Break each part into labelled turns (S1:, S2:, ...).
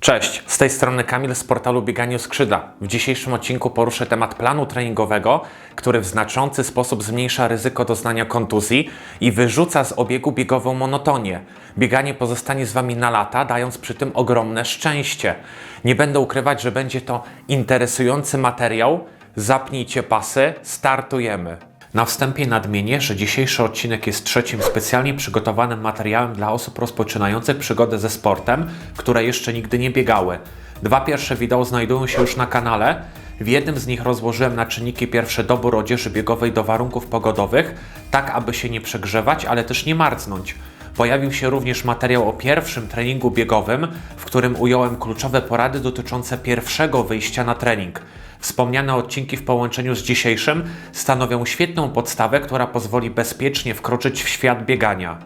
S1: Cześć, z tej strony Kamil z portalu Bieganiu Skrzydła. W dzisiejszym odcinku poruszę temat planu treningowego, który w znaczący sposób zmniejsza ryzyko doznania kontuzji i wyrzuca z obiegu biegową monotonię. Bieganie pozostanie z Wami na lata, dając przy tym ogromne szczęście. Nie będę ukrywać, że będzie to interesujący materiał. Zapnijcie pasy, startujemy. Na wstępie nadmienię, że dzisiejszy odcinek jest trzecim specjalnie przygotowanym materiałem dla osób rozpoczynających przygodę ze sportem, które jeszcze nigdy nie biegały. Dwa pierwsze wideo znajdują się już na kanale. W jednym z nich rozłożyłem na czynniki pierwsze dobór odzieży biegowej do warunków pogodowych, tak aby się nie przegrzewać, ale też nie marznąć. Pojawił się również materiał o pierwszym treningu biegowym, w którym ująłem kluczowe porady dotyczące pierwszego wyjścia na trening. Wspomniane odcinki w połączeniu z dzisiejszym stanowią świetną podstawę, która pozwoli bezpiecznie wkroczyć w świat biegania.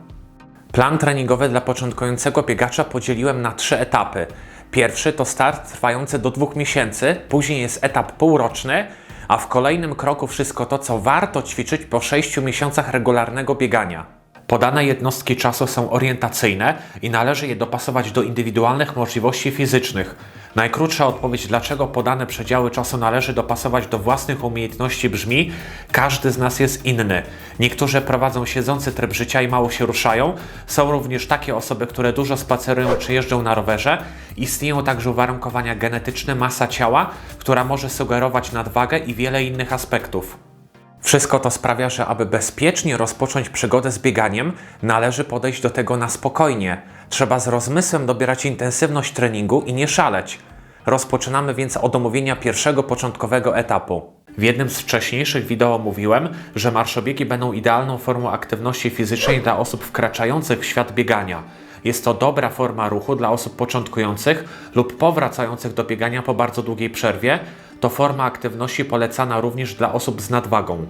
S1: Plan treningowy dla początkującego biegacza podzieliłem na trzy etapy. Pierwszy to start trwający do dwóch miesięcy, później jest etap półroczny, a w kolejnym kroku wszystko to, co warto ćwiczyć po 6 miesiącach regularnego biegania. Podane jednostki czasu są orientacyjne i należy je dopasować do indywidualnych możliwości fizycznych. Najkrótsza odpowiedź, dlaczego podane przedziały czasu należy dopasować do własnych umiejętności brzmi: każdy z nas jest inny. Niektórzy prowadzą siedzący tryb życia i mało się ruszają. Są również takie osoby, które dużo spacerują czy jeżdżą na rowerze. Istnieją także uwarunkowania genetyczne, masa ciała, która może sugerować nadwagę i wiele innych aspektów. Wszystko to sprawia, że aby bezpiecznie rozpocząć przygodę z bieganiem, należy podejść do tego na spokojnie. Trzeba z rozmysłem dobierać intensywność treningu i nie szaleć. Rozpoczynamy więc od omówienia pierwszego początkowego etapu. W jednym z wcześniejszych wideo mówiłem, że marszobiegi będą idealną formą aktywności fizycznej dla osób wkraczających w świat biegania. Jest to dobra forma ruchu dla osób początkujących lub powracających do biegania po bardzo długiej przerwie. To forma aktywności polecana również dla osób z nadwagą.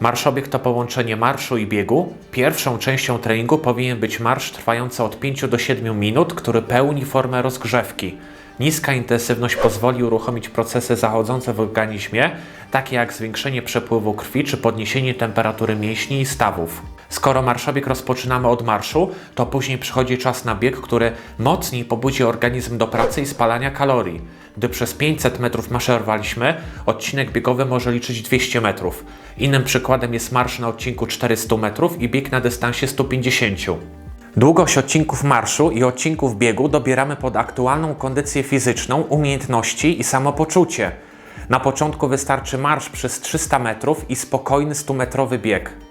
S1: Marszobieg to połączenie marszu i biegu. Pierwszą częścią treningu powinien być marsz trwający od 5 do 7 minut, który pełni formę rozgrzewki. Niska intensywność pozwoli uruchomić procesy zachodzące w organizmie, takie jak zwiększenie przepływu krwi czy podniesienie temperatury mięśni i stawów. Skoro marszobieg rozpoczynamy od marszu, to później przychodzi czas na bieg, który mocniej pobudzi organizm do pracy i spalania kalorii. Gdy przez 500 metrów maszerowaliśmy, odcinek biegowy może liczyć 200 metrów. Innym przykładem jest marsz na odcinku 400 metrów i bieg na dystansie 150. Długość odcinków marszu i odcinków biegu dobieramy pod aktualną kondycję fizyczną, umiejętności i samopoczucie. Na początku wystarczy marsz przez 300 metrów i spokojny 100-metrowy bieg.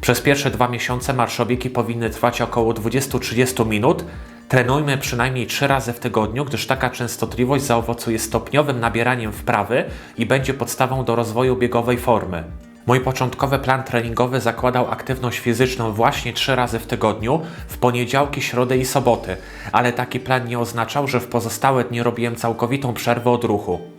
S1: Przez pierwsze dwa miesiące marszobiegi powinny trwać około 20-30 minut. Trenujmy przynajmniej 3 razy w tygodniu, gdyż taka częstotliwość zaowocuje stopniowym nabieraniem wprawy i będzie podstawą do rozwoju biegowej formy. Mój początkowy plan treningowy zakładał aktywność fizyczną właśnie 3 razy w tygodniu, w poniedziałki, środę i soboty, ale taki plan nie oznaczał, że w pozostałe dni robiłem całkowitą przerwę od ruchu.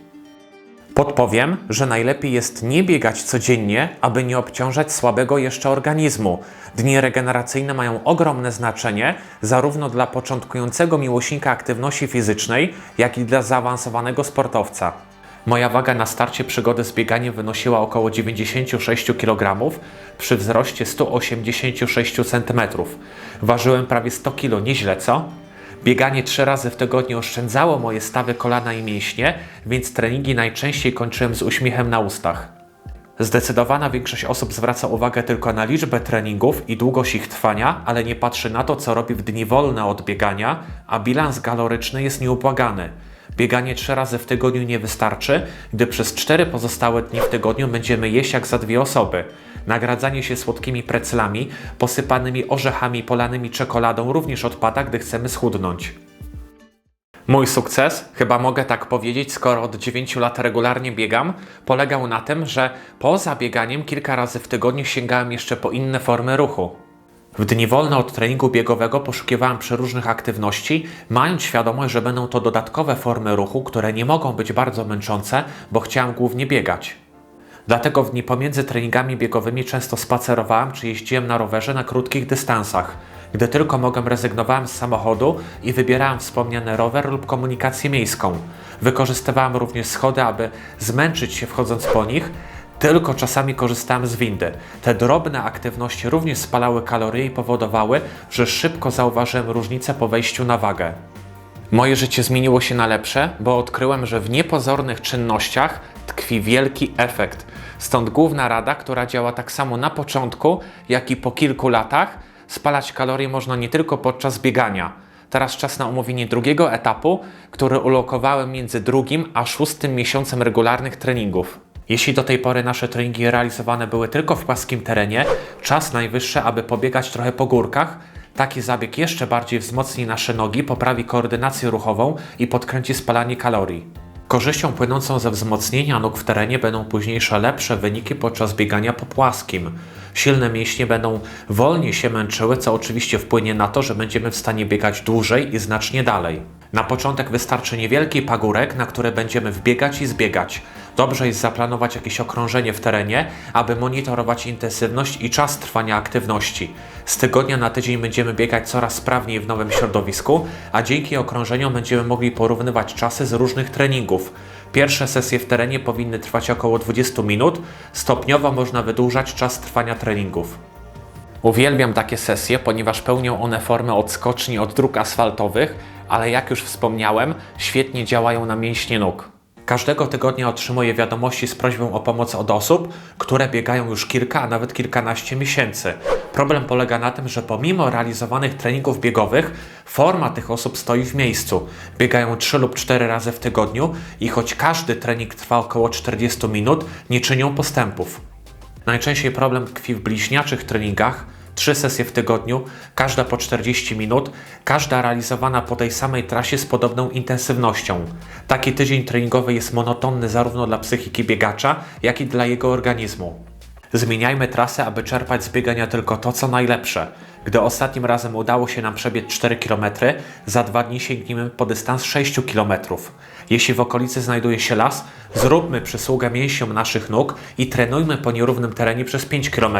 S1: Podpowiem, że najlepiej jest nie biegać codziennie, aby nie obciążać słabego jeszcze organizmu. Dni regeneracyjne mają ogromne znaczenie zarówno dla początkującego miłośnika aktywności fizycznej, jak i dla zaawansowanego sportowca. Moja waga na starcie przygody z bieganiem wynosiła około 96 kg przy wzroście 186 cm. Ważyłem prawie 100 kg, nieźle co? Bieganie trzy razy w tygodniu oszczędzało moje stawy kolana i mięśnie, więc treningi najczęściej kończyłem z uśmiechem na ustach. Zdecydowana większość osób zwraca uwagę tylko na liczbę treningów i długość ich trwania, ale nie patrzy na to, co robi w dni wolne od biegania, a bilans kaloryczny jest nieubłagany. Bieganie trzy razy w tygodniu nie wystarczy, gdy przez cztery pozostałe dni w tygodniu będziemy jeść jak za dwie osoby. Nagradzanie się słodkimi preclami, posypanymi orzechami, polanymi czekoladą również odpada, gdy chcemy schudnąć. Mój sukces, chyba mogę tak powiedzieć, skoro od 9 lat regularnie biegam, polegał na tym, że poza bieganiem kilka razy w tygodniu sięgałem jeszcze po inne formy ruchu. W dni wolne od treningu biegowego poszukiwałem przeróżnych aktywności, mając świadomość, że będą to dodatkowe formy ruchu, które nie mogą być bardzo męczące, bo chciałem głównie biegać. Dlatego w dni pomiędzy treningami biegowymi często spacerowałem czy jeździłem na rowerze na krótkich dystansach. Gdy tylko mogłem, rezygnowałem z samochodu i wybierałem wspomniany rower lub komunikację miejską. Wykorzystywałem również schody, aby zmęczyć się wchodząc po nich, tylko czasami korzystałem z windy. Te drobne aktywności również spalały kalorie i powodowały, że szybko zauważyłem różnicę po wejściu na wagę. Moje życie zmieniło się na lepsze, bo odkryłem, że w niepozornych czynnościach tkwi wielki efekt. Stąd główna rada, która działa tak samo na początku, jak i po kilku latach. Spalać kalorie można nie tylko podczas biegania. Teraz czas na omówienie drugiego etapu, który ulokowałem między drugim a szóstym miesiącem regularnych treningów. Jeśli do tej pory nasze treningi realizowane były tylko w płaskim terenie, czas najwyższy, aby pobiegać trochę po górkach. Taki zabieg jeszcze bardziej wzmocni nasze nogi, poprawi koordynację ruchową i podkręci spalanie kalorii. Korzyścią płynącą ze wzmocnienia nóg w terenie będą późniejsze lepsze wyniki podczas biegania po płaskim. Silne mięśnie będą wolniej się męczyły, co oczywiście wpłynie na to, że będziemy w stanie biegać dłużej i znacznie dalej. Na początek wystarczy niewielki pagórek, na który będziemy wbiegać i zbiegać. Dobrze jest zaplanować jakieś okrążenie w terenie, aby monitorować intensywność i czas trwania aktywności. Z tygodnia na tydzień będziemy biegać coraz sprawniej w nowym środowisku, a dzięki okrążeniom będziemy mogli porównywać czasy z różnych treningów. Pierwsze sesje w terenie powinny trwać około 20 minut, stopniowo można wydłużać czas trwania treningów. Uwielbiam takie sesje, ponieważ pełnią one formę odskoczni od dróg asfaltowych, ale jak już wspomniałem, świetnie działają na mięśnie nóg. Każdego tygodnia otrzymuję wiadomości z prośbą o pomoc od osób, które biegają już kilka, a nawet kilkanaście miesięcy. Problem polega na tym, że pomimo realizowanych treningów biegowych, forma tych osób stoi w miejscu. Biegają 3 lub 4 razy w tygodniu i choć każdy trening trwa około 40 minut, nie czynią postępów. Najczęściej problem tkwi w bliźniaczych treningach, trzy sesje w tygodniu, każda po 40 minut, każda realizowana po tej samej trasie z podobną intensywnością. Taki tydzień treningowy jest monotonny zarówno dla psychiki biegacza, jak i dla jego organizmu. Zmieniajmy trasę, aby czerpać z biegania tylko to, co najlepsze. Gdy ostatnim razem udało się nam przebiec 4 km, za dwa dni sięgnijmy po dystans 6 km. Jeśli w okolicy znajduje się las, zróbmy przysługę mięsiom naszych nóg i trenujmy po nierównym terenie przez 5 km.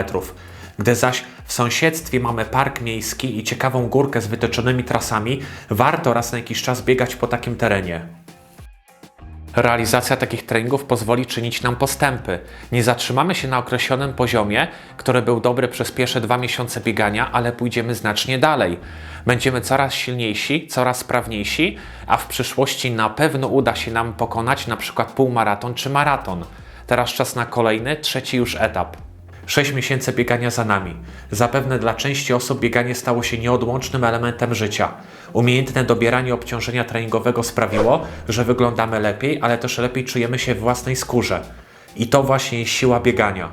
S1: Gdy zaś w sąsiedztwie mamy park miejski i ciekawą górkę z wytyczonymi trasami, warto raz na jakiś czas biegać po takim terenie. Realizacja takich treningów pozwoli czynić nam postępy. Nie zatrzymamy się na określonym poziomie, który był dobry przez pierwsze dwa miesiące biegania, ale pójdziemy znacznie dalej. Będziemy coraz silniejsi, coraz sprawniejsi, a w przyszłości na pewno uda się nam pokonać na przykład półmaraton czy maraton. Teraz czas na kolejny, trzeci już etap. 6 miesięcy biegania za nami. Zapewne dla części osób bieganie stało się nieodłącznym elementem życia. Umiejętne dobieranie obciążenia treningowego sprawiło, że wyglądamy lepiej, ale też lepiej czujemy się w własnej skórze. I to właśnie jest siła biegania.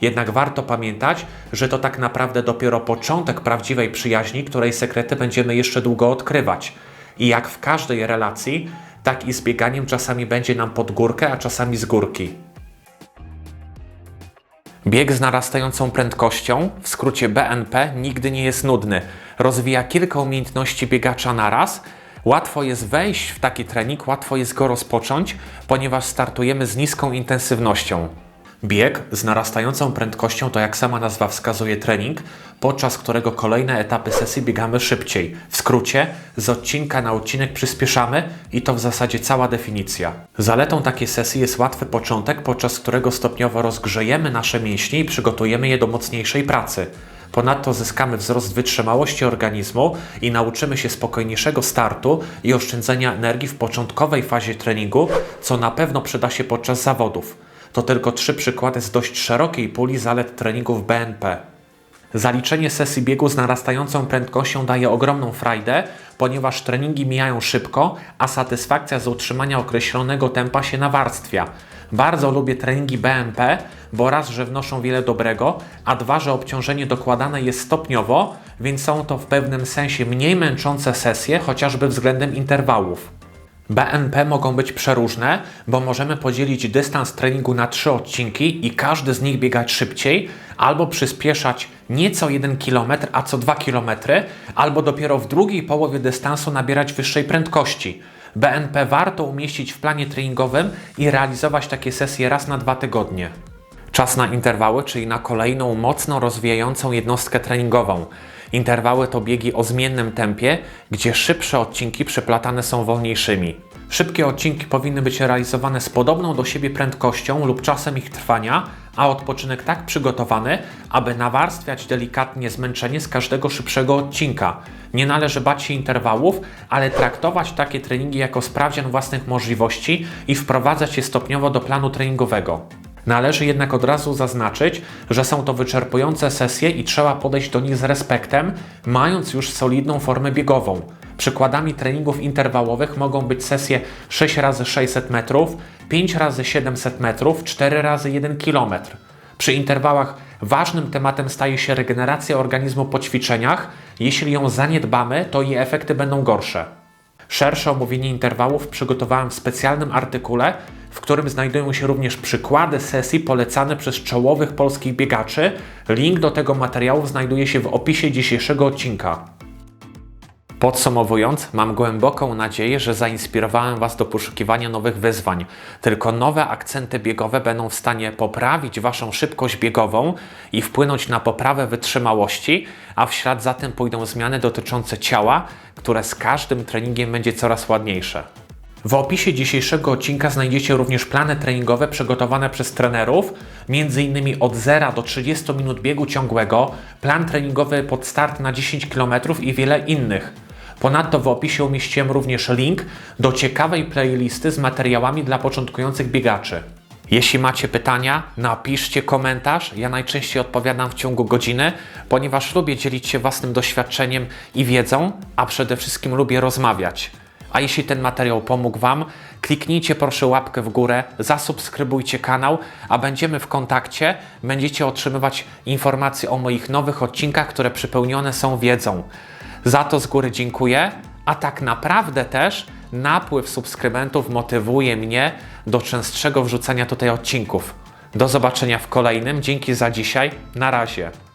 S1: Jednak warto pamiętać, że to tak naprawdę dopiero początek prawdziwej przyjaźni, której sekrety będziemy jeszcze długo odkrywać. I jak w każdej relacji, tak i z bieganiem czasami będzie nam pod górkę, a czasami z górki. Bieg z narastającą prędkością, w skrócie BNP, nigdy nie jest nudny. Rozwija kilka umiejętności biegacza naraz. Łatwo jest wejść w taki trening, łatwo jest go rozpocząć, ponieważ startujemy z niską intensywnością. Bieg z narastającą prędkością to, jak sama nazwa wskazuje, trening, podczas którego kolejne etapy sesji biegamy szybciej. W skrócie, z odcinka na odcinek przyspieszamy i to w zasadzie cała definicja. Zaletą takiej sesji jest łatwy początek, podczas którego stopniowo rozgrzejemy nasze mięśnie i przygotujemy je do mocniejszej pracy. Ponadto zyskamy wzrost wytrzymałości organizmu i nauczymy się spokojniejszego startu i oszczędzania energii w początkowej fazie treningu, co na pewno przyda się podczas zawodów. To tylko trzy przykłady z dość szerokiej puli zalet treningów BNP. Zaliczenie sesji biegu z narastającą prędkością daje ogromną frajdę, ponieważ treningi mijają szybko, a satysfakcja z utrzymania określonego tempa się nawarstwia. Bardzo lubię treningi BNP, bo raz, że wnoszą wiele dobrego, a dwa, że obciążenie dokładane jest stopniowo, więc są to w pewnym sensie mniej męczące sesje, chociażby względem interwałów. BNP mogą być przeróżne, bo możemy podzielić dystans treningu na trzy odcinki i każdy z nich biegać szybciej, albo przyspieszać nieco 1 km, a co 2 km, albo dopiero w drugiej połowie dystansu nabierać wyższej prędkości. BNP warto umieścić w planie treningowym i realizować takie sesje raz na dwa tygodnie. Czas na interwały, czyli na kolejną mocno rozwijającą jednostkę treningową. Interwały to biegi o zmiennym tempie, gdzie szybsze odcinki przeplatane są wolniejszymi. Szybkie odcinki powinny być realizowane z podobną do siebie prędkością lub czasem ich trwania, a odpoczynek tak przygotowany, aby nawarstwiać delikatnie zmęczenie z każdego szybszego odcinka. Nie należy bać się interwałów, ale traktować takie treningi jako sprawdzian własnych możliwości i wprowadzać je stopniowo do planu treningowego. Należy jednak od razu zaznaczyć, że są to wyczerpujące sesje i trzeba podejść do nich z respektem, mając już solidną formę biegową. Przykładami treningów interwałowych mogą być sesje 6 razy 600 metrów, 5 razy 700 metrów, 4 razy 1 km. Przy interwałach ważnym tematem staje się regeneracja organizmu po ćwiczeniach. Jeśli ją zaniedbamy, to jej efekty będą gorsze. Szersze omówienie interwałów przygotowałem w specjalnym artykule, w którym znajdują się również przykłady sesji polecane przez czołowych polskich biegaczy. Link do tego materiału znajduje się w opisie dzisiejszego odcinka. Podsumowując, mam głęboką nadzieję, że zainspirowałem Was do poszukiwania nowych wyzwań. Tylko nowe akcenty biegowe będą w stanie poprawić Waszą szybkość biegową i wpłynąć na poprawę wytrzymałości, a w ślad za tym pójdą zmiany dotyczące ciała, które z każdym treningiem będzie coraz ładniejsze. W opisie dzisiejszego odcinka znajdziecie również plany treningowe przygotowane przez trenerów, m.in. od 0 do 30 minut biegu ciągłego, plan treningowy pod start na 10 km i wiele innych. Ponadto w opisie umieściłem również link do ciekawej playlisty z materiałami dla początkujących biegaczy. Jeśli macie pytania, napiszcie komentarz. Ja najczęściej odpowiadam w ciągu godziny, ponieważ lubię dzielić się własnym doświadczeniem i wiedzą, a przede wszystkim lubię rozmawiać. A jeśli ten materiał pomógł Wam, kliknijcie proszę łapkę w górę, zasubskrybujcie kanał, a będziemy w kontakcie. Będziecie otrzymywać informacje o moich nowych odcinkach, które przypełnione są wiedzą. Za to z góry dziękuję, a tak naprawdę też napływ subskrybentów motywuje mnie do częstszego wrzucania tutaj odcinków. Do zobaczenia w kolejnym. Dzięki za dzisiaj. Na razie.